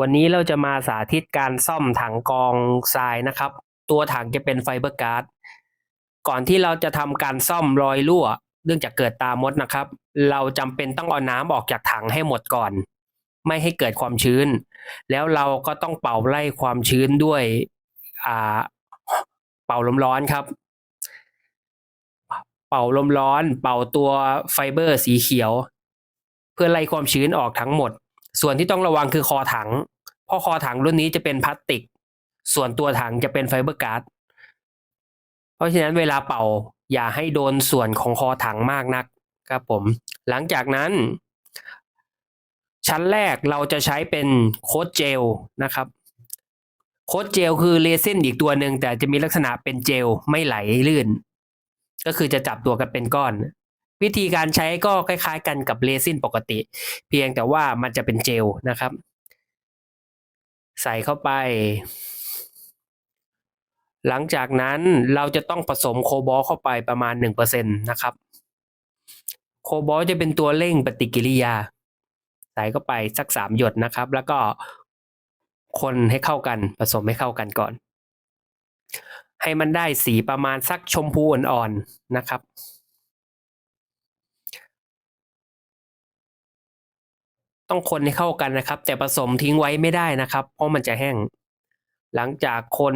วันนี้เราจะมาสาธิตการซ่อมถังกองทรายนะครับ ตัวถังจะเป็นไฟเบอร์การ์ดก่อนที่เราจะทำการซ่อมรอยรั่ว เนื่องจากเกิดตามดนะครับ เราจำเป็นต้องเอาน้ำออกจากถังให้หมดก่อน ไม่ให้เกิดความชื้น แล้วเราก็ต้องเป่าไล่ความชื้นด้วยอ่าเป่าลมร้อนครับ เป่าลมร้อน เป่าตัวไฟเบอร์สีเขียว เพื่อไล่ความชื้นออกทั้งหมด ส่วนที่ต้องระวังคือคอถัง เพราะคอถังรุ่นนี้จะเป็นพลาสติก ส่วนตัวถังจะเป็นไฟเบอร์การ์ด เพราะฉะนั้นเวลาเป่าอย่าให้โดนส่วนของคอถังมากนักครับผม หลังจากนั้น ชั้นแรกเราจะใช้เป็นโค้ดเจลนะครับ โค้ดเจลคือเรซินอีกตัวหนึ่งแต่จะมีลักษณะเป็นเจลไม่ไหลลื่น ก็คือจะจับตัวกันเป็นก้อน วิธีการใช้ก็คล้ายๆกันกับเรซินปกติ เพียงแต่ว่ามันจะเป็นเจลนะครับ ใส่เข้าไป หลังจากนั้นเราจะต้องผสมโคบอลเข้าไปประมาณหนึ่งเปอร์เซ็นตนะครับ โคบอลจะเป็นตัวเร่งปฏิกิริยา ใส่เข้าไปสักสามหยดนะครับ แล้วก็คนให้เข้ากันผสมให้เข้ากันก่อน ให้มันได้สีประมาณสักชมพูอ่อนๆนะครับ ต้องคนให้เข้ากันนะครับ แต่ผสมทิ้งไว้ไม่ได้นะครับ เพราะมันจะแห้ง หลังจากคน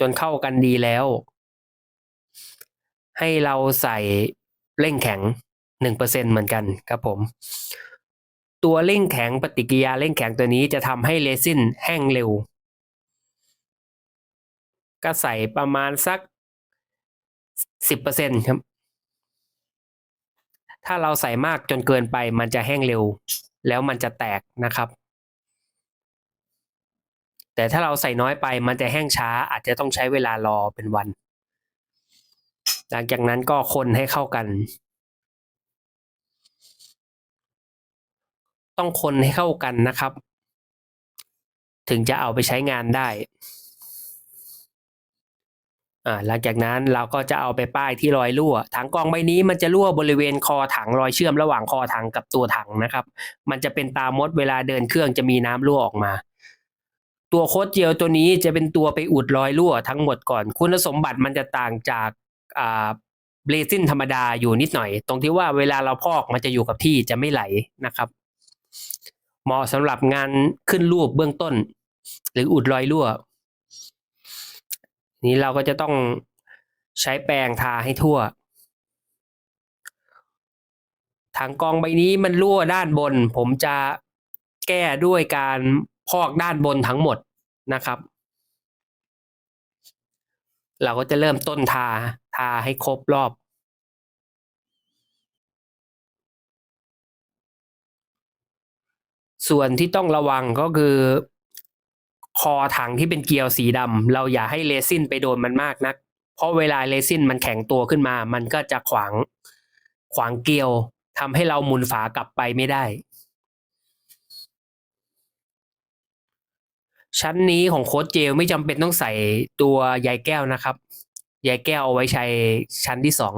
จนเข้ากันดีแล้ว ให้เราใส่เร่งแข็งหนึ่งเปอร์เซ็นเหมือนกันครับผม ตัวเร่งแข็งปฏิกิริยาเร่งแข็งตัวนี้จะทำให้เรซินแห้งเร็ว ก็ใส่ประมาณสักสิบเปอร์เซ็นครับ ถ้าเราใส่มากจนเกินไปมันจะแห้งเร็ว แล้วมันจะแตกนะครับ แต่ถ้าเราใส่น้อยไปมันจะแห้งช้า อาจจะต้องใช้เวลารอเป็นวัน หลังจากนั้นก็คนให้เข้ากัน ต้องคนให้เข้ากันนะครับ ถึงจะเอาไปใช้งานได้ หลังจากนั้นเราก็จะเอาไปป้ายที่รอยรั่ว ถังกองใบนี้มันจะรั่วบริเวณคอถังรอยเชื่อมระหว่างคอถังกับตัวถังนะครับ มันจะเป็นตามดเวลาเดินเครื่องจะมีน้ำรั่วออกมา ตัวโคดเจลตัวนี้จะเป็นตัวไปอุดรอยรั่วทั้งหมดก่อน คุณสมบัติมันจะต่างจากอ่าเบรซินธรรมดาอยู่นิดหน่อย ตรงที่ว่าเวลาเราพอกมันจะอยู่กับที่จะไม่ไหลนะครับ เหมาะสำหรับงานขึ้นรูปเบื้องต้น หรืออุดรอยรั่ว นี้เราก็จะต้องใช้แปรงทาให้ทั่ว ถังกองใบนี้มันรั่วด้านบน ผมจะแก้ด้วยการพอกด้านบนทั้งหมดนะครับ เราก็จะเริ่มต้นทาทาให้ครบรอบส่วนที่ต้องระวังก็คือ คอถังที่เป็นเกลียวสีดำเราอย่าให้เรซินไปโดนมันมากนัก เพราะเวลาเรซินมันแข็งตัวขึ้นมา มันก็จะขวางขวางเกลียวทำให้เราหมุนฝากลับไปไม่ได้ ชั้นนี้ของโค้ดเจลไม่จำเป็นต้องใส่ตัวใยแก้วนะครับใยแก้วเอาไว้ใช้ชั้นที่สอง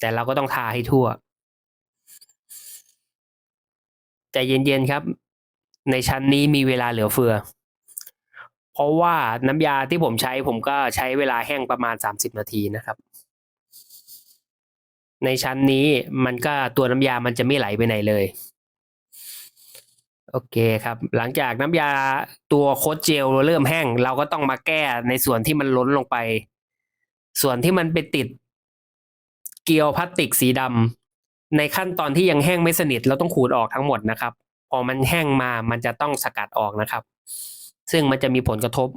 แต่เราก็ต้องทาให้ทั่วใจเย็นๆครับ ในชั้นนี้มีเวลาเหลือเฟือ เพราะว่าน้ำยาที่ผมใช้ผมก็ใช้เวลาแห้งประมาณสามสิบนาทีนะครับ ในชั้นนี้มันก็ตัวน้ำยามันจะไม่ไหลไปไหนเลย โอเคครับ หลังจากน้ำยาตัวโคดเจลเริ่มแห้ง เราก็ต้องมาแก้ในส่วนที่มันล้นลงไป ส่วนที่มันไปติดเกลียวพลาสติกสีดำในขั้นตอนที่ยังแห้งไม่สนิทเราต้องขูดออกทั้งหมดนะครับ พอมันแห้งมามันจะต้องสกัดออกนะครับ ซึ่งมันจะมีผลกระทบ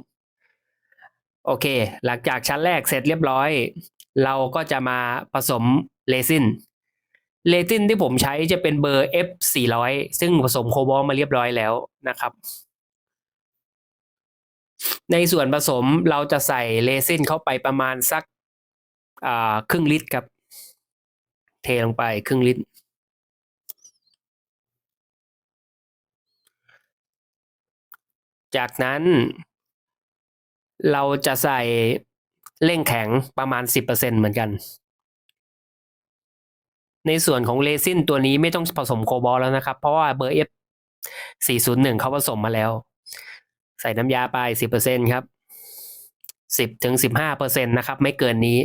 โอเค หลังจากชั้นแรกเสร็จเรียบร้อย เราก็จะมาผสมเรซินเรซินที่ผมใช้จะเป็นเบอร์ F 400ซึ่งผสมโคบอลมาเรียบร้อยแล้วนะครับ ในส่วนผสมเราจะใส่เรซินเข้าไปประมาณสักครึ่งลิตรครับ เทลงไปครึ่งลิตร จากนั้นเราจะใส่เร่งแข็งประมาณสิบเปอร์เซ็นเหมือนกัน ในส่วนของเรซินตัวนี้ไม่ต้องผสมโคบอลแล้วนะครับ เพราะว่าเบอร์ F 401เขาผสมมาแล้ว ใส่น้ำยาไป 10%ครับ10ถึง15%นะครับ ไม่เกินนี้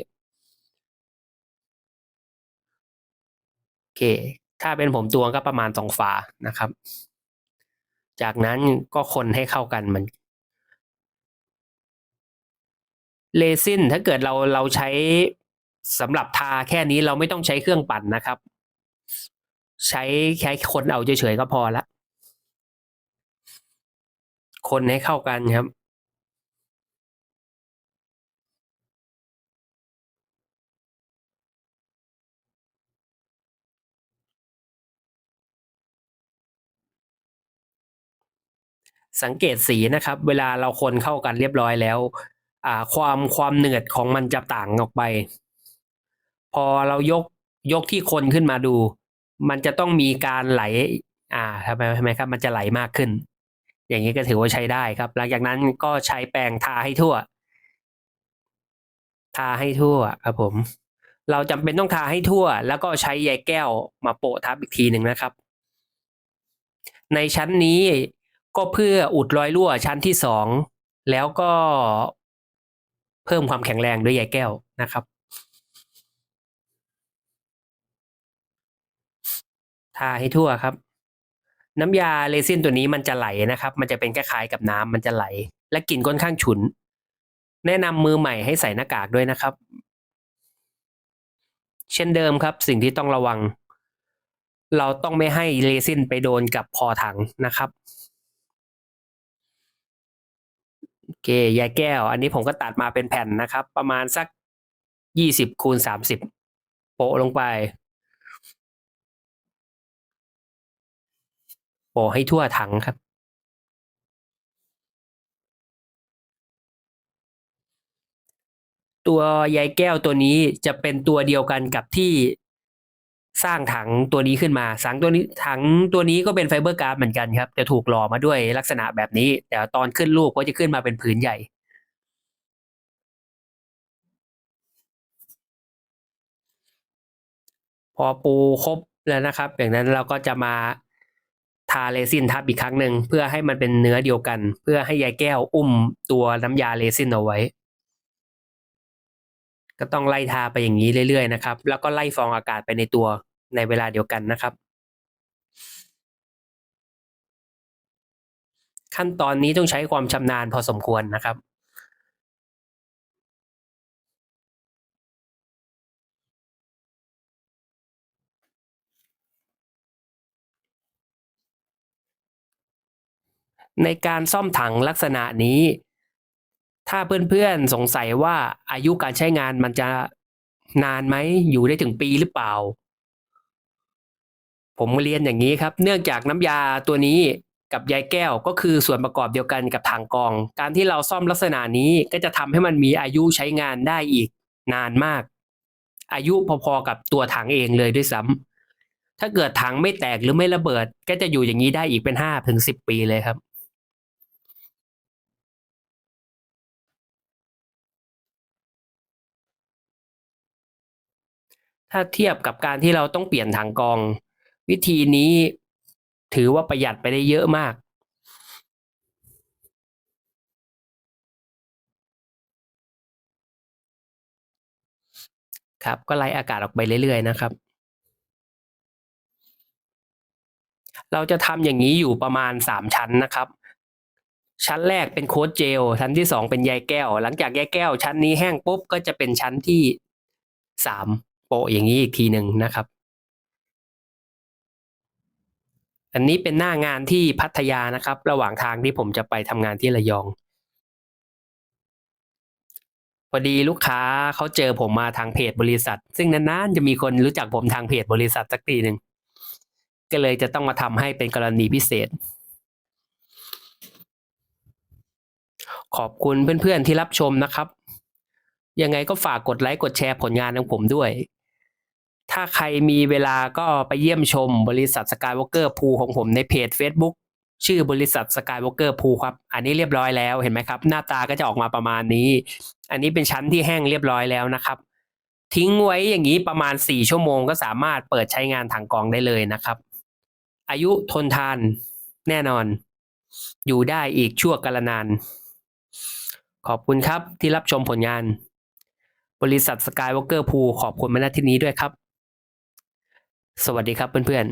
โอเค ถ้าเป็นผมตวงก็ประมาณสองฝานะครับ จากนั้นก็คนให้เข้ากันมันเลซินถ้าเกิดเราเราใช้สำหรับทาแค่นี้เราไม่ต้องใช้เครื่องปั่นนะครับ ใช้แค่คนเอาเฉยๆก็พอละ คนให้เข้ากันครับ สังเกตสีนะครับ เวลาเราคนเข้ากันเรียบร้อยแล้วอ่าความความเหนืดของมันจะต่างออกไป พอเรายกยกที่คนขึ้นมาดู มันจะต้องมีการไหล อ่าทำไมทำไมครับ มันจะไหลมากขึ้น อย่างนี้ก็ถือว่าใช้ได้ครับ หลังจากนั้นก็ใช้แปรงทาให้ทั่ว ทาให้ทั่วครับผม เราจำเป็นต้องทาให้ทั่ว แล้วก็ใช้ใยแก้วมาโปะทับอีกทีหนึ่งนะครับ ในชั้นนี้ ก็เพื่ออุดรอยรั่วชั้นที่สองแล้วก็เพิ่มความแข็งแรงด้วยใยแก้วนะครับ ทาให้ทั่วครับ น้ำยาเรซินตัวนี้มันจะไหลนะครับ มันจะเป็นคล้ายๆกับน้ำมันจะไหล และกลิ่นค่อนข้างฉุน แนะนำมือใหม่ให้ใส่หน้ากากด้วยนะครับ เช่นเดิมครับ สิ่งที่ต้องระวัง เราต้องไม่ให้เรซินไปโดนกับคอถังนะครับ โอเคยาแก้ว อันนี้ผมก็ตัดมาเป็นแผ่นนะครับ ประมาณสักยี่สิบคูณสามสิบโปะลงไป โปะให้ทั่วถังครับ ตัวใยแก้วตัวนี้จะเป็นตัวเดียวกันกับที่ สร้างถังตัวนี้ขึ้นมาสังตัวนี้ถังตัวนี้ก็เป็นไฟเบอร์การ์ดเหมือนกันครับจะถูกหล่อมาด้วยลักษณะแบบนี้ แต่ตอนขึ้นรูปก็จะขึ้นมาเป็นผืนใหญ่ พอปูครบแล้วนะครับอย่างนั้นเราก็จะมาทาเรซินทับอีกครั้งหนึ่งเพื่อให้มันเป็นเนื้อเดียวกัน เพื่อให้ยายแก้วอุ้มตัวน้ำยาเรซินเอาไว้ ก็ต้องไล่ทาไปอย่างนี้เรื่อยๆนะครับ แล้วก็ไล่ฟองอากาศไปในตัว ในเวลาเดียวกันนะครับ ขั้นตอนนี้ต้องใช้ความชำนาญพอสมควรนะครับในการซ่อมถังลักษณะนี้ ถ้าเพื่อนๆสงสัยว่าอายุการใช้งานมันจะนานไหมอยู่ได้ถึงปีหรือเปล่า ผมเรียนอย่างนี้ครับ เนื่องจากน้ำยาตัวนี้กับใยแก้วก็คือส่วนประกอบเดียวกันกับถังกอง การที่เราซ่อมลักษณะนี้ก็จะทำให้มันมีอายุใช้งานได้อีกนานมาก อายุพอๆกับตัวถังเองเลยด้วยซ้ำถ้าเกิดถังไม่แตกหรือไม่ระเบิด ก็จะอยู่อย่างนี้ได้อีกเป็นห้าถึงสิบปีเลยครับถ้าเทียบกับการที่เราต้องเปลี่ยนถังกอง วิธีนี้ถือว่าประหยัดไปได้เยอะมาก ครับก็ไล่อากาศออกไปเรื่อยๆนะครับ เราจะทำอย่างนี้อยู่ประมาณสามชั้นนะครับ ชั้นแรกเป็นโค้ดเจล ชั้นที่สองเป็นใยแก้ว หลังจากใยแก้ว ชั้นนี้แห้งปุ๊บก็จะเป็นชั้นที่สามโปะอย่างนี้อีกทีหนึ่งนะครับ อันนี้เป็นหน้างานที่พัทยานะครับ ระหว่างทางที่ผมจะไปทำงานที่ระยอง พอดีลูกค้าเขาเจอผมมาทางเพจบริษัท ซึ่งนานๆจะมีคนรู้จักผมทางเพจบริษัทสักทีหนึ่งก็เลยจะต้องมาทำให้เป็นกรณีพิเศษ ขอบคุณเพื่อนๆที่รับชมนะครับ ยังไงก็ฝากกดไลค์กดแชร์ผลงานของผมด้วย ถ้าใครมีเวลาก็ไปเยี่ยมชมบริษัทสกายวอล์กเกอร์พูของผมในเพจ Facebook ชื่อบริษัทสกายวอล์กเกอร์พูครับ อันนี้เรียบร้อยแล้วเห็นไหมครับ หน้าตาก็จะออกมาประมาณนี้ อันนี้เป็นชั้นที่แห้งเรียบร้อยแล้วนะครับ ทิ้งไว้อย่างนี้ประมาณ 4 ชั่วโมงก็สามารถเปิดใช้งานถังกองได้เลยนะครับ อายุทนทานแน่นอน อยู่ได้อีกชั่วกาลนาน ขอบคุณครับที่รับชมผลงาน บริษัทสกายวอล์กเกอร์พูขอบคุณมาณที่นี้ด้วยครับ สวัสดีครับเพื่อน